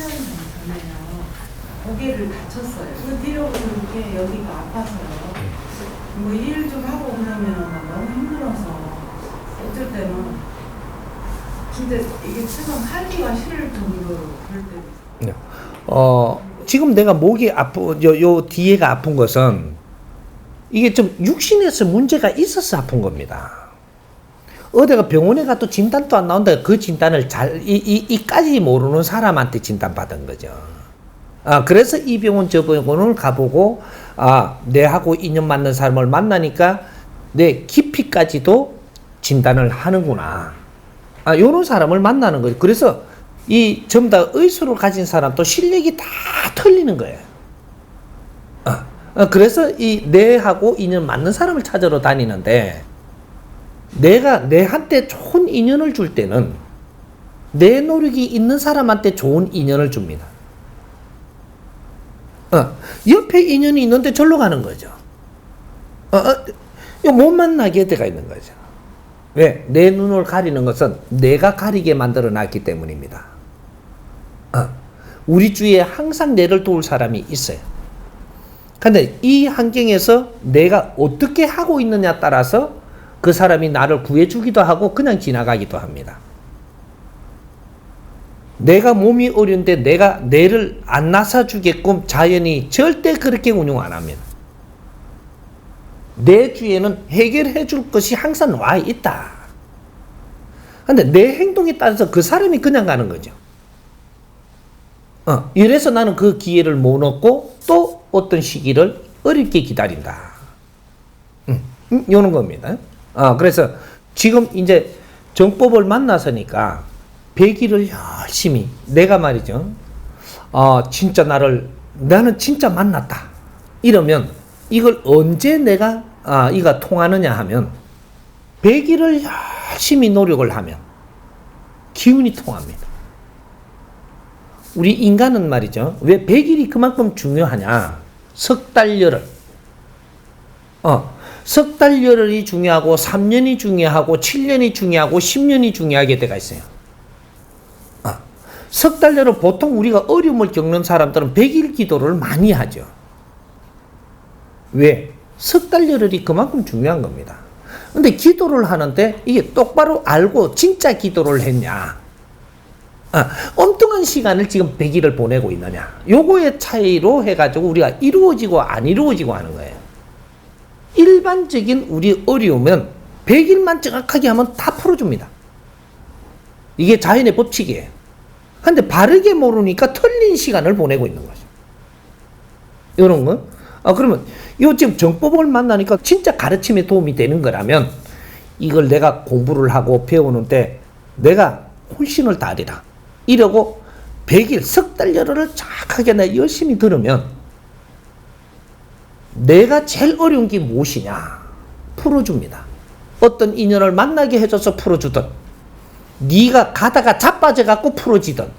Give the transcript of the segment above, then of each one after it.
7년 전에요. 고개를 다쳤어요. 그 내려오는 게 여기가 아파서요. 뭐 일 좀 하고 그러면 너무 힘들어서 어쩔 때는 진짜 이게 참 하기가 싫을 정도로 그럴 때 네. 어, 지금 내가 목이 아프, 요, 요 뒤에가 아픈 것은 이게 좀 육신에서 문제가 있어서 아픈 겁니다. 어디가 병원에 가도 진단도 안 나온다. 그 진단을 잘, 이, 이, 이까지 모르는 사람한테 진단받은 거죠. 아, 그래서 이 병원 저 병원을 가보고, 아, 내하고 인연 맞는 사람을 만나니까 내 깊이까지도 진단을 하는구나. 아, 요런 사람을 만나는 거죠. 그래서 이 전부 다 의술을 가진 사람도 실력이 다 틀리는 거예요. 아, 어, 그래서 이 내하고 인연 맞는 사람을 찾으러 다니는데 내가 내한테 좋은 인연을 줄 때는 내 노력이 있는 사람한테 좋은 인연을 줍니다. 어, 옆에 인연이 있는데 절로 가는 거죠. 어, 어, 못 만나게 때가 있는 거죠. 왜? 내 눈을 가리는 것은 내가 가리게 만들어 놨기 때문입니다. 어, 우리 주위에 항상 내를 도울 사람이 있어요. 근데 이 환경에서 내가 어떻게 하고 있느냐 따라서 그 사람이 나를 구해주기도 하고 그냥 지나가기도 합니다. 내가 몸이 어려운데 내가 내를 안 나서주게끔 자연이 절대 그렇게 운용 안 합니다. 내 주위에는 해결해 줄 것이 항상 와 있다. 근데 내 행동에 따라서 그 사람이 그냥 가는 거죠. 어, 이래서 나는 그 기회를 못 얻고 또 어떤 시기를 어렵게 기다린다. 음, 음, 요런 겁니다. 어, 그래서 지금 이제 정법을 만나서니까 배기를 열심히 내가 말이죠. 어, 진짜 나를 나는 진짜 만났다. 이러면 이걸 언제 내가 아, 이가 통하느냐 하면 배기를 열심히 노력을 하면 기운이 통합니다. 우리 인간은 말이죠. 왜 100일이 그만큼 중요하냐? 석달 열흘. 어, 석 달 열흘이 중요하고 3년이 중요하고 7년이 중요하고 10년이 중요하게 돼가 있어요. 어, 석달 열흘 보통 우리가 어려움을 겪는 사람들은 100일 기도를 많이 하죠. 왜? 석 달 열흘이 그만큼 중요한 겁니다. 근데 기도를 하는데 이게 똑바로 알고 진짜 기도를 했냐? 아, 엉뚱한 시간을 지금 100일을 보내고 있느냐. 요거의 차이로 해가지고 우리가 이루어지고 안 이루어지고 하는 거예요. 일반적인 우리 어려움은 100일만 정확하게 하면 다 풀어줍니다. 이게 자연의 법칙이에요. 근데 바르게 모르니까 틀린 시간을 보내고 있는 거죠. 이런 거. 아, 그러면 요 지금 정법을 만나니까 진짜 가르침에 도움이 되는 거라면 이걸 내가 공부를 하고 배우는데 내가 훨씬을 다리라. 이러고 100일, 석달 열흘을 정확하게 내 열심히 들으면 내가 제일 어려운 게 무엇이냐? 풀어줍니다. 어떤 인연을 만나게 해줘서 풀어주든 네가 가다가 자빠져 갖고 풀어지든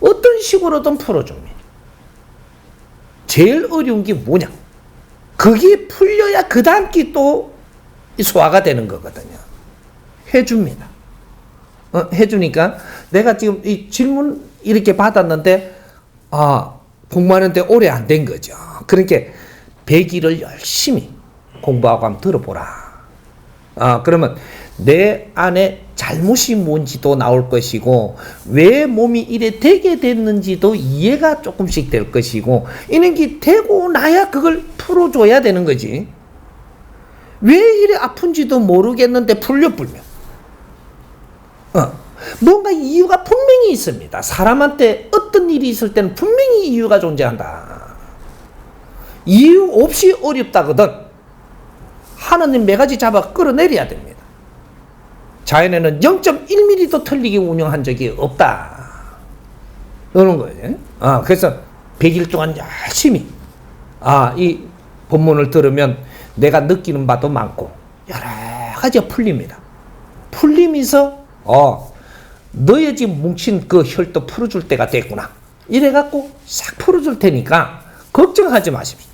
어떤 식으로든 풀어줍니다. 제일 어려운 게 뭐냐? 그게 풀려야 그 다음 게또 소화가 되는 거거든요. 해줍니다. 어, 해주니까 내가 지금 이 질문 이렇게 받았는데 아 공부하는데 오래 안 된 거죠. 그러니까 배기를 열심히 공부하고 한번 들어보라. 아 그러면 내 안에 잘못이 뭔지도 나올 것이고 왜 몸이 이래 되게 됐는지도 이해가 조금씩 될 것이고 이런 게 되고 나야 그걸 풀어줘야 되는 거지. 왜 이래 아픈지도 모르겠는데 풀려 불면. 어. 뭔가 이유가 분명히 있습니다. 사람한테 어떤 일이 있을 때는 분명히 이유가 존재한다. 이유 없이 어렵다거든 하나님 매가지 잡아 끌어내려야 됩니다. 자연에는 0.1mm도 틀리게 운영한 적이 없다. 이런 거예요. 아, 그래서 100일 동안 열심히 아, 이 본문을 들으면 내가 느끼는 바도 많고 여러 가지가 풀립니다. 풀리면서 어, 너의 지금 뭉친 그 혈도 풀어줄 때가 됐구나. 이래갖고 싹 풀어줄 테니까 걱정하지 마십시오.